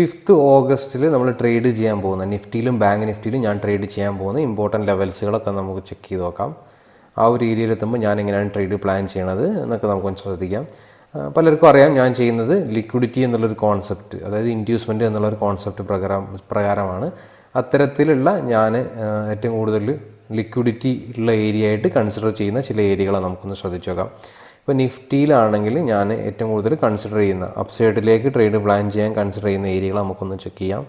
Fifth ഓഗസ്റ്റിൽ നമ്മൾ trade ചെയ്യാൻ പോകുന്ന നിഫ്റ്റിയിലും ബാങ്ക് നിഫ്റ്റിയിലും ഞാൻ ട്രേഡ് ചെയ്യാൻ പോകുന്ന ഇമ്പോർട്ടന്റ് ലെവൽസുകളൊക്കെ നമുക്ക് ചെക്ക് ചെയ്ത് നോക്കാം. ആ ഒരു ഏരിയയിലെത്തുമ്പോൾ ഞാൻ എങ്ങനെയാണ് ട്രേഡ് പ്ലാൻ ചെയ്യണത് എന്നൊക്കെ നമുക്കൊന്ന് ശ്രദ്ധിക്കാം. പലർക്കും അറിയാം ഞാൻ ചെയ്യുന്നത് ലിക്വിഡിറ്റി എന്നുള്ളൊരു കോൺസെപ്റ്റ് അതായത് ഇൻഡ്യൂസ്മെന്റ് എന്നുള്ളൊരു കോൺസെപ്റ്റ് പ്രകാരം പ്രകാരമാണ്. അത്തരത്തിലുള്ള ഞാൻ ഏറ്റവും കൂടുതൽ ലിക്വിഡിറ്റി ഉള്ള ഏരിയ ആയിട്ട് കൺസിഡർ ചെയ്യുന്ന ചില ഏരിയകളെ നമുക്കൊന്ന് ശ്രദ്ധിച്ചു നോക്കാം. ഇപ്പോൾ നിഫ്റ്റിയിലാണെങ്കിൽ ഞാൻ ഏറ്റവും കൂടുതൽ കൺസിഡർ ചെയ്യുന്ന അപ്സൈഡിലേക്ക് ട്രേഡ് പ്ലാൻ ചെയ്യാൻ കൺസിഡർ ചെയ്യുന്ന ഏരിയകൾ നമുക്കൊന്ന് ചെക്ക് ചെയ്യാം.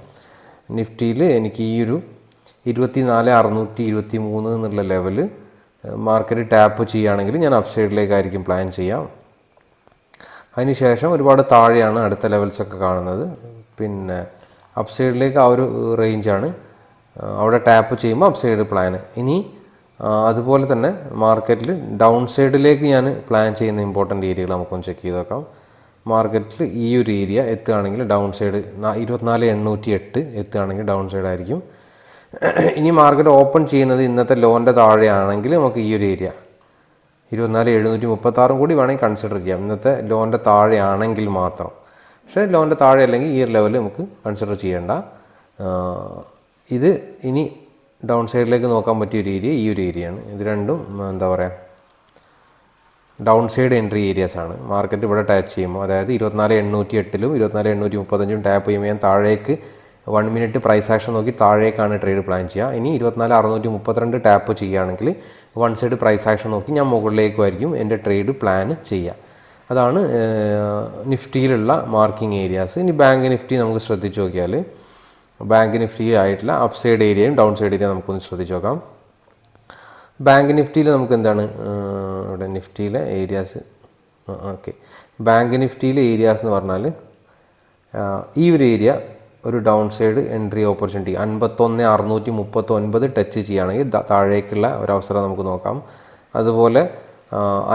നിഫ്റ്റിയിൽ എനിക്ക് ഈ ഒരു ഇരുപത്തി നാല് അറുന്നൂറ്റി ഇരുപത്തി മൂന്ന് എന്നുള്ള ലെവൽ മാർക്കറ്റ് ടാപ്പ് ചെയ്യുകയാണെങ്കിൽ ഞാൻ അപ്സൈഡിലേക്കായിരിക്കും പ്ലാൻ ചെയ്യാം. അതിനുശേഷം ഒരുപാട് താഴെയാണ് അടുത്ത ലെവൽസൊക്കെ കാണുന്നത്. പിന്നെ അപ്സൈഡിലേക്ക് ആ ഒരു റേഞ്ചാണ് അവിടെ ടാപ്പ് ചെയ്യുമ്പോൾ അപ്സൈഡ് പ്ലാൻ ഇനി അതുപോലെ തന്നെ മാർക്കറ്റിൽ ഡൗൺ സൈഡിലേക്ക് ഞാൻ പ്ലാൻ ചെയ്യുന്ന ഇമ്പോർട്ടന്റ് ഏരിയകൾ നമുക്കൊന്ന് ചെക്ക് ചെയ്ത് നോക്കാം. മാർക്കറ്റിൽ ഈ ഒരു ഏരിയ എത്തുകയാണെങ്കിൽ ഡൗൺ സൈഡ് ഇരുപത്തിനാല് എണ്ണൂറ്റി എട്ട് എത്തുകയാണെങ്കിൽ ഡൗൺ സൈഡ് ആയിരിക്കും. ഇനി മാർക്കറ്റ് ഓപ്പൺ ചെയ്യുന്നത് ഇന്നത്തെ ലോന്റെ താഴെയാണെങ്കിൽ നമുക്ക് ഈ ഒരു ഏരിയ ഇരുപത്തിനാല് എഴുന്നൂറ്റി മുപ്പത്താറും കൂടി വേണമെങ്കിൽ കൺസിഡർ ചെയ്യാം. ഇന്നത്തെ ലോന്റെ താഴെയാണെങ്കിൽ മാത്രം. പക്ഷേ ലോന്റെ താഴെ അല്ലെങ്കിൽ ഈ ഒരു ലെവലിൽ നമുക്ക് കൺസിഡർ ചെയ്യേണ്ട. ഇത് ഇനി ഡൗൺ സൈഡിലേക്ക് നോക്കാൻ പറ്റിയ ഒരു ഏരിയ ഈ ഒരു ഏരിയയാണ്. ഇത് രണ്ടും എന്താ പറയുക ഡൗൺ സൈഡ് എൻട്രി ഏരിയാസ് ആണ്. മാർക്കറ്റ് ഇവിടെ ടാച്ച് ചെയ്യുമ്പോൾ അതായത് ഇരുപത്തിനാല് എണ്ണൂറ്റി എട്ടിലും ഇരുപത്തിനാല് എണ്ണൂറ്റി മുപ്പത്തഞ്ചും ടാപ്പ് ചെയ്യുമ്പോൾ ഞാൻ താഴേക്ക് വൺ മിനിറ്റ് പ്രൈസ് ആക്ഷൻ നോക്കി താഴേക്കാണ് ട്രേഡ് പ്ലാൻ ചെയ്യുക. ഇനി ഇരുപത്തിനാല് അറുന്നൂറ്റി മുപ്പത്തിരണ്ട് ടാപ്പ് ചെയ്യുകയാണെങ്കിൽ വൺ സൈഡ് പ്രൈസ് ആക്ഷൻ നോക്കി ഞാൻ മുകളിലേക്കുമായിരിക്കും എന്റെ ട്രേഡ് പ്ലാൻ ചെയ്യുക. അതാണ് നിഫ്റ്റിയിലുള്ള മാർക്കിംഗ് ഏരിയാസ് ഇനി ബാങ്ക് നിഫ്റ്റി നമുക്ക് ശ്രദ്ധിച്ച് നോക്കിയാൽ ബാങ്ക് നിഫ്റ്റി ആയിട്ടുള്ള അപ്പ് സൈഡ് ഏരിയയും ഡൗൺ സൈഡ് ഏരിയയും നമുക്കൊന്ന് ശ്രദ്ധിച്ച് നോക്കാം. ബാങ്ക് നിഫ്റ്റിയിൽ നമുക്ക് എന്താണ് ഇവിടെ നിഫ്റ്റിയിലെ ഏരിയാസ് ഓക്കെ ബാങ്ക് നിഫ്റ്റിയിലെ ഏരിയാസ് എന്ന് പറഞ്ഞാൽ ഈ ഒരു ഏരിയ ഒരു ഡൗൺ സൈഡ് എൻട്രി ഓപ്പർച്യൂണിറ്റി അൻപത്തൊന്ന് അറുന്നൂറ്റി മുപ്പത്തൊൻപത് ടച്ച് ചെയ്യുകയാണെങ്കിൽ താഴേക്കുള്ള ഒരു അവസരം നമുക്ക് നോക്കാം. അതുപോലെ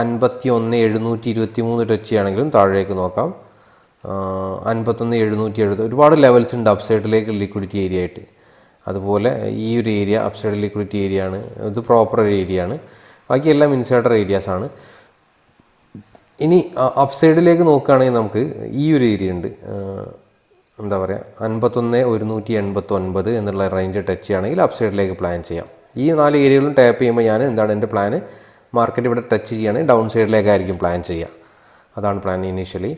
അൻപത്തി ഒന്ന് എഴുന്നൂറ്റി ഇരുപത്തി മൂന്ന് ടച്ച് ചെയ്യുകയാണെങ്കിലും താഴേക്ക് നോക്കാം. അൻപത്തൊന്ന് എഴുന്നൂറ്റി എഴുപത്. ഒരുപാട് ലെവൽസ് ഉണ്ട് അപ്സൈഡിലേക്ക് ലിക്വിഡിറ്റി ഏരിയ ആയിട്ട്. അതുപോലെ ഈ ഒരു ഏരിയ അപ്സൈഡ് ലിക്വിഡിറ്റി ഏരിയ ആണ്. ഇത് പ്രോപ്പർ ഒരു ഏരിയ ആണ്. ബാക്കി എല്ലാം ഇൻസൈഡർ ഏരിയാസ് ആണ്. ഇനി അപ്സൈഡിലേക്ക് നോക്കുകയാണെങ്കിൽ നമുക്ക് ഈ ഒരു ഏരിയ ഉണ്ട്. എന്താ പറയുക അൻപത്തൊന്ന് ഒരുന്നൂറ്റി എൺപത്തൊൻപത് എന്നുള്ള റേഞ്ച് ടച്ച് ചെയ്യുകയാണെങ്കിൽ അപ്സൈഡിലേക്ക് പ്ലാൻ ചെയ്യാം. ഈ നാല് ഏരിയകളും ടാപ്പ് ചെയ്യുമ്പോൾ ഞാൻ എന്താണ് എന്റെ പ്ലാന് മാർക്കറ്റ് ഇവിടെ ടച്ച് ചെയ്യുകയാണെങ്കിൽ ഡൗൺ സൈഡിലേക്കായിരിക്കും പ്ലാൻ ചെയ്യുക. അതാണ് പ്ലാൻ ഇനീഷ്യലി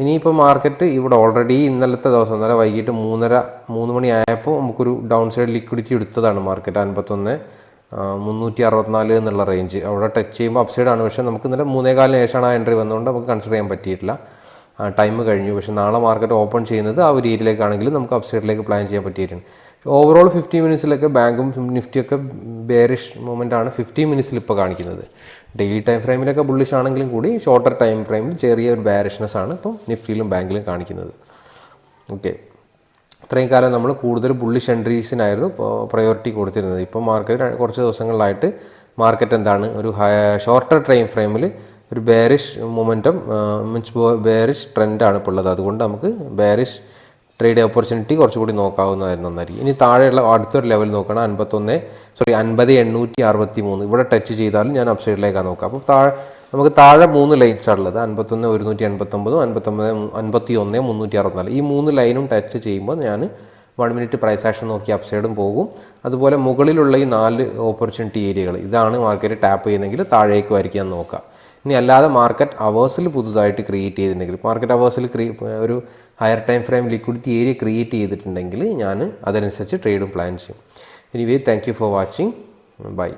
ഇനിയിപ്പോൾ മാർക്കറ്റ് ഇവിടെ ഓൾറെഡി ഇന്നലത്തെ ദിവസം ഇന്നലെ വൈകിട്ട് മൂന്നര മൂന്ന് മണി ആയപ്പോൾ നമുക്കൊരു ഡൗൺ സൈഡ് ലിക്വിഡിറ്റി എടുത്തതാണ് മാർക്കറ്റ് അൻപത്തൊന്ന് മുന്നൂറ്റി അറുപത്തിനാല് എന്നുള്ള റേഞ്ച് അവിടെ ടച്ച് ചെയ്യുമ്പോൾ അപ്സൈഡ് ആണ്. പക്ഷേ നമുക്ക് ഇന്നലെ മൂന്നേകാലിന് ശേഷമാണ് ആ എൻട്രി വന്നുകൊണ്ട് നമുക്ക് കൺസിഡർ ചെയ്യാൻ പറ്റിയിട്ടില്ല. ടൈം കഴിഞ്ഞു. പക്ഷേ നാളെ മാർക്കറ്റ് ഓപ്പൺ ചെയ്യുന്നത് ആ ഒരു ഏരിയയിലേക്കാണെങ്കിൽ നമുക്ക് അപ്സൈഡിലേക്ക് പ്ലാൻ ചെയ്യാൻ പറ്റിയിട്ടുണ്ട്. ഓവറോൾ ഫിഫ്റ്റി മിനിറ്റ്സിലൊക്കെ ബാങ്കും നിഫ്റ്റിയൊക്കെ ബേറിഷ് മൂവ്മെന്റ് ആണ് ഫിഫ്റ്റി മിനിറ്റ്സിൽ ഇപ്പോൾ കാണിക്കുന്നത്. ഡെയിലി ടൈം ഫ്രെയിമിലൊക്കെ ബുള്ളിഷ് ആണെങ്കിലും കൂടി ഷോർട്ടർ ടൈം ഫ്രെയിമിൽ ചെറിയ ഒരു ബാരിഷ്നെസ് ആണ് ഇപ്പം നിഫ്റ്റിയിലും ബാങ്കിലും കാണിക്കുന്നത്. ഓക്കെ ഇത്രയും കാലം നമ്മൾ കൂടുതൽ ബുള്ളിഷ് എൻട്രീസിനായിരുന്നു പ്രയോറിറ്റി കൊടുത്തിരുന്നത്. ഇപ്പോൾ മാർക്കറ്റ് കുറച്ച് ദിവസങ്ങളിലായിട്ട് മാർക്കറ്റ് എന്താണ്? ഒരു ഷോർട്ടർ ടൈം ഫ്രെയിമിൽ ഒരു ബേറിഷ് മൊമെന്റം മീൻസ് ബേറിഷ് ട്രെൻഡാണ് ഇപ്പോൾ ഉള്ളത്. അതുകൊണ്ട് നമുക്ക് ബേറിഷ് ട്രേഡ് ഓപ്പർച്യൂണിറ്റി കുറച്ചുകൂടി നോക്കാവുന്നതായിരുന്നു നന്നായിരിക്കും ഇനി താഴെയുള്ള അടുത്തൊരു ലെവൽ നോക്കണം അൻപത്തൊന്ന് സോറി അൻപത് എണ്ണൂറ്റി അറുപത്തി മൂന്ന് ഇവിടെ ടച്ച് ചെയ്താലും ഞാൻ അപ്സൈഡിലേക്കാണ് നോക്കുക. അപ്പോൾ താഴെ നമുക്ക് താഴെ മൂന്ന് ലൈൻസ് ഉള്ളത്. അൻപത്തൊന്ന് ഒരുന്നൂറ്റി എൺപത്തൊമ്പതും അൻപത്തൊമ്പത് അൻപത്തി ഒന്ന് മുന്നൂറ്റി അറുപത്തിനാല് ഈ മൂന്ന് ലൈനും ടച്ച് ചെയ്യുമ്പോൾ ഞാൻ വൺ മിനിറ്റ് പ്രൈസ് ആക്ഷൻ നോക്കി അപ്സൈഡും പോകും. അതുപോലെ മുകളിലുള്ള ഈ നാല് ഓപ്പർച്യൂണിറ്റി ഏരിയകൾ ഇതാണ് മാർക്കറ്റ് ടാപ്പ് ചെയ്യുന്നെങ്കിൽ താഴേക്ക് വരയ്ക്കാൻ നോക്കുക. ഇനി അല്ലാതെ മാർക്കറ്റ് അവേഴ്സിൽ പുതുതായിട്ട് ക്രിയേറ്റ് ചെയ്തിട്ടുണ്ടെങ്കിൽ മാർക്കറ്റ് അവേഴ്സിൽ ഒരു higher time frame liquidity area create ചെയ്തിട്ടുണ്ടെങ്കിൽ ഞാൻ അതനുസരിച്ച് ട്രേഡും പ്ലാൻ ചെയ്യും. Anyway thank you for watching bye